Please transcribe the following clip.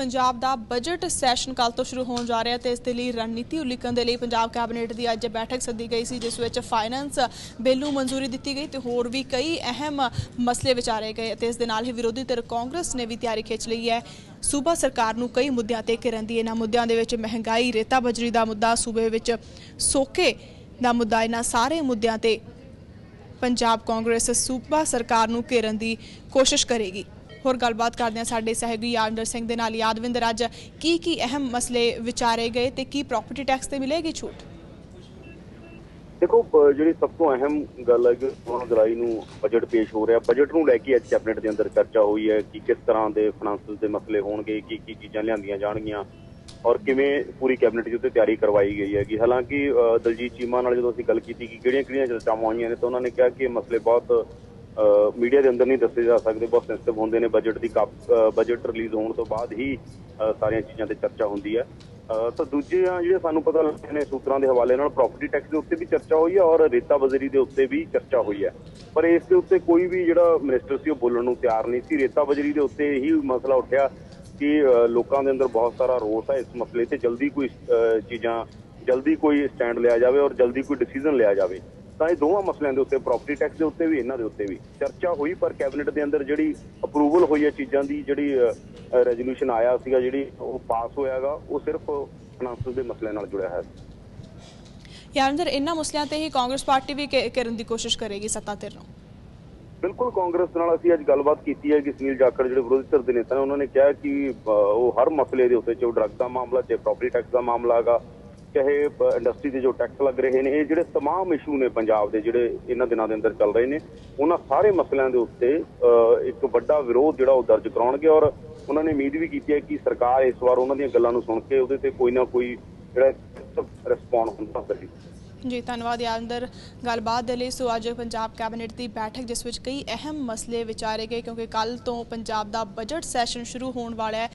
ਪੰਜਾਬ ਦਾ budget session ਕੱਲ ਤੋਂ ਸ਼ੁਰੂ ਹੋਣ ਜਾ ਰਿਹਾ ਤੇ ਇਸ ਦੇ ਲਈ ਰਣਨੀਤੀ ਉਲੀਕਣ ਦੇ ਲਈ ਪੰਜਾਬ ਕੈਬਨਿਟ ਦੀ ਅੱਜ ਬੈਠਕ ਸੱਦੀ ਗਈ ਸੀ, ਜਿਸ ਵਿੱਚ ਫਾਈਨੈਂਸ ਬਿੱਲ ਨੂੰ ਮਨਜ਼ੂਰੀ ਦਿੱਤੀ ਗਈ ਤੇ ਹੋਰ ਵੀ ਕਈ ਅਹਿਮ ਮਸਲੇ ਵਿਚਾਰੇ ਗਏ ਤੇ ਇਸ ਦੇ ਨਾਲ ਹੀ ਵਿਰੋਧੀ ਧਿਰ ਕਾਂਗਰਸ ਨੇ ਵੀ ਤਿਆਰੀ ਖਿੱਚ ਲਈ ਹੈ। ਸੂਬਾ ਸਰਕਾਰ ਨੂੰ ਕਈ ਮੁੱਦਿਆਂ ਤੇ ਘਿਰਨ ਦੀ, ਇਹਨਾਂ ਮੁੱਦਿਆਂ ਦੇ ਵਿੱਚ ਮਹਿੰਗਾਈ, ਰੇਤਾ ਬਜਰੀ ਦਾ ਮੁੱਦਾ, ਸੂਬੇ ਵਿੱਚ ਸੋਕੇ ਦਾ ਮੁੱਦਾ, ਇਹਨਾਂ ਸਾਰੇ ਮੁੱਦਿਆਂ ਤੇ ਪੰਜਾਬ ਕਾਂਗਰਸ ਸੂਬਾ ਸਰਕਾਰ ਨੂੰ ਘੇਰਨ ਦੀ ਕੋਸ਼ਿਸ਼ ਕਰੇਗੀ। ਹੋਰ ਗੱਲਬਾਤ ਕਰਦੇ ਹਾਂ ਸਾਡੇ ਸਹਿਯੋਗੀ ਯਾਦਵਿੰਦਰ ਸਿੰਘ ਦੇ ਨਾਲ। ਯਾਦਵਿੰਦਰ, ਅੱਜ ਕੀ ਕੀ ਅਹਿਮ ਮਸਲੇ ਵਿਚਾਰੇ ਗਏ ਤੇ ਕੀ ਪ੍ਰਾਪਰਟੀ ਟੈਕਸ ਤੇ ਮਿਲੇਗੀ ਛੂਟ? ਦੇਖੋ ਜਿਹੜੀ ਸਭ ਤੋਂ ਅਹਿਮ ਗੱਲ ਹੈ ਕਿ 16 ਜੁਲਾਈ ਨੂੰ ਬਜਟ ਪੇਸ਼ ਹੋ ਰਿਹਾ। ਬਜਟ ਨੂੰ ਲੈ ਕੇ ਅੱਜ ਕੈਬਨਿਟ ਦੇ ਅੰਦਰ ਚਰਚਾ ਹੋਈ ਹੈ ਕਿ ਕਿਸ ਤਰ੍ਹਾਂ ਦੇ ਫਾਈਨਾਂਸਸ ਦੇ ਮਸਲੇ ਹੋਣਗੇ, ਕੀ ਕੀ ਚੀਜ਼ਾਂ ਲਿਆਂਦੀਆਂ ਜਾਣਗੀਆਂ ਔਰ ਕਿਵੇਂ ਪੂਰੀ ਕੈਬਨਿਟ ਦੇ ਉੱਤੇ ਤਿਆਰੀ ਕਰਵਾਈ ਗਈ ਹੈ ਕਿ ਹਾਲਾਂਕਿ ਦਲਜੀਤ ਚੀਮਾ ਨਾਲ ਜਦੋਂ ਅਸੀਂ ਗੱਲ ਕੀਤੀ ਕਿ ਕਿਹੜੀਆਂ-ਕਿਹੜੀਆਂ ਚਰਚਾਵਾਂ ਹੋਈਆਂ ਨੇ, ਤਾਂ ਉਹਨਾਂ ਨੇ ਕਿਹਾ ਕਿ ਮਸਲੇ ਬਹੁਤ ਮੀਡੀਆ ਦੇ ਅੰਦਰ ਨਹੀਂ ਦੱਸੇ ਜਾ ਸਕਦੇ, ਬਹੁਤ ਸੈਂਸਿਟਿਵ ਹੁੰਦੇ ਨੇ ਬਜਟ ਦੀ ਬਜਟ ਰਿਲੀਜ਼ ਹੋਣ ਤੋਂ ਬਾਅਦ ਹੀ ਸਾਰੀਆਂ ਚੀਜ਼ਾਂ ਤੇ ਚਰਚਾ ਹੁੰਦੀ ਹੈ। ਤਾਂ ਦੂਜੇ ਜਿਹੜੇ ਸਾਨੂੰ ਪਤਾ ਲੱਗਦੇ ਨੇ ਸੂਤਰਾਂ ਦੇ ਹਵਾਲੇ ਨਾਲ ਪ੍ਰਾਪਰਟੀ ਟੈਕਸ ਦੇ ਉੱਤੇ ਵੀ ਚਰਚਾ ਹੋਈ ਹੈ ਔਰ ਰੇਤਾ ਬਜ਼ਰੀ ਦੇ ਉੱਤੇ ਵੀ ਚਰਚਾ ਹੋਈ ਹੈ। ਪਰ ਇਸ ਦੇ ਉੱਤੇ ਕੋਈ ਵੀ ਜਿਹੜਾ ਮਿਨਿਸਟਰ ਸੀ, ਉਹ ਬੋਲਣ ਨੂੰ ਤਿਆਰ ਨਹੀਂ ਸੀ। ਰੇਤਾ ਬਜ਼ਰੀ ਦੇ ਉੱਤੇ ਇਹੀ ਮਸਲਾ ਉੱਠਿਆ ਕਿ ਲੋਕਾਂ ਦੇ ਅੰਦਰ ਬਹੁਤ ਸਾਰਾ ਰੋਸ ਹੈ ਇਸ ਮਸਲੇ ਤੇ ਜਲਦੀ ਕੋਈ ਚੀਜ਼ਾਂ, ਜਲਦੀ ਕੋਈ ਸਟੈਂਡ ਲਿਆ ਜਾਵੇ ਔਰ ਜਲਦੀ ਕੋਈ ਡਿਸੀਜਨ ਲਿਆ ਜਾਵੇ। ਤਾਂ ਇਹ ਦੋਵਾਂ ਮਸਲਿਆਂ ਦੇ ਉੱਤੇ ਪ੍ਰਾਪਰਟੀ ਟੈਕਸ ਦੇ ਉੱਤੇ ਵੀ ਇਹਨਾਂ ਦੇ ਉੱਤੇ ਵੀ ਚਰਚਾ ਹੋਈ ਪਰ ਕੈਬਨਿਟ ਦੇ ਅੰਦਰ ਜਿਹੜੀ ਅਪਰੂਵਲ ਹੋਈ ਹੈ ਚੀਜ਼ਾਂ ਦੀ ਜਿਹੜੀ ਰੈਜ਼ੋਲੂਸ਼ਨ ਆਇਆ ਸੀਗਾ ਜਿਹੜੀ ਉਹ ਪਾਸ ਹੋਇਆਗਾ ਉਹ ਸਿਰਫ ਫਾਈਨਾਂਸ ਦੇ ਮਸਲੇ ਨਾਲ ਜੁੜਿਆ ਹੈ ਯਾਦਵਿੰਦਰ ਇਹਨਾਂ ਮਸਲਿਆਂ ਤੇ ਹੀ ਕਾਂਗਰਸ ਪਾਰਟੀ ਵੀ ਘੇਰਨ ਦੀ ਕੋਸ਼ਿਸ਼ ਕਰੇਗੀ ਸੱਤਾ ਧਿਰ ਨੂੰ? ਬਿਲਕੁਲ ਕਾਂਗਰਸ ਨਾਲ ਅਸੀਂ ਅੱਜ ਗੱਲਬਾਤ ਕੀਤੀ ਹੈ ਕਿ ਸੁਨੀਲ ਜਾਖੜ ਜਿਹੜੇ ਵਿਰੋਧੀ ਧਿਰ ਦੇ ਨੇਤਾ ਨੇ ਉਹਨਾਂ ਨੇ ਕਿਹਾ ਕਿ ਉਹ ਹਰ ਮਸਲੇ ਦੇ ਉੱਤੇ ਚਾਹੇ ਡਰੱਗ ਦਾ ਮਾਮਲਾ ਚਾਹੇ ਪ੍ਰਾਪਰਟੀ ਟੈਕਸ ਦਾ ਮਾਮਲਾ ਹੈਗਾ ਚਾਹੇ ਇੰਡਸਟਰੀ ਦੇ ਜੋ ਟੈਕਸ ਲੱਗ ਰਹੇ ਨੇ ਇਹ ਜਿਹੜੇ तमाम ਇਸ਼ੂ ਨੇ ਪੰਜਾਬ ਦੇ ਜਿਹੜੇ ਇਹਨਾਂ ਦਿਨਾਂ ਦੇ ਅੰਦਰ ਚੱਲ ਰਹੇ ਨੇ ਉਹਨਾਂ ਸਾਰੇ ਮਸਲਿਆਂ ਦੇ ਉੱਤੇ ਅ, ਇੱਕ ਵੱਡਾ ਵਿਰੋਧ ਜਿਹੜਾ ਉਹ ਦਰਜ ਕਰਾਉਣਗੇ ਔਰ ਉਹਨਾਂ ਨੇ ਉਮੀਦ ਵੀ ਕੀਤੀ ਹੈ ਕਿ ਸਰਕਾਰ ਇਸ ਵਾਰ ਉਹਨਾਂ ਦੀਆਂ ਗੱਲਾਂ ਨੂੰ ਸੁਣ ਕੇ ਉਹਦੇ ਤੇ ਕੋਈ ਨਾ ਕੋਈ ਜਿਹੜਾ ਰਿਸਪੌਂਡ ਹੁੰਦਾ ਕਰੇ ਜੀ ਧੰਨਵਾਦ ਯਾਦਵਿੰਦਰ ਗੱਲਬਾਤ ਦੇ ਲਈ ਸੋ ਅੱਜ ਪੰਜਾਬ ਕੈਬਨਿਟ ਦੀ ਬੈਠਕ ਜਿਸ ਵਿੱਚ ਕਈ ਅਹਿਮ ਮਸਲੇ ਵਿਚਾਰੇ ਗਏ ਕਿਉਂਕਿ ਕੱਲ ਤੋਂ ਪੰਜਾਬ ਦਾ ਬਜਟ ਸੈਸ਼ਨ ਸ਼ੁਰੂ ਹੋਣ ਵਾਲਾ ਹੈ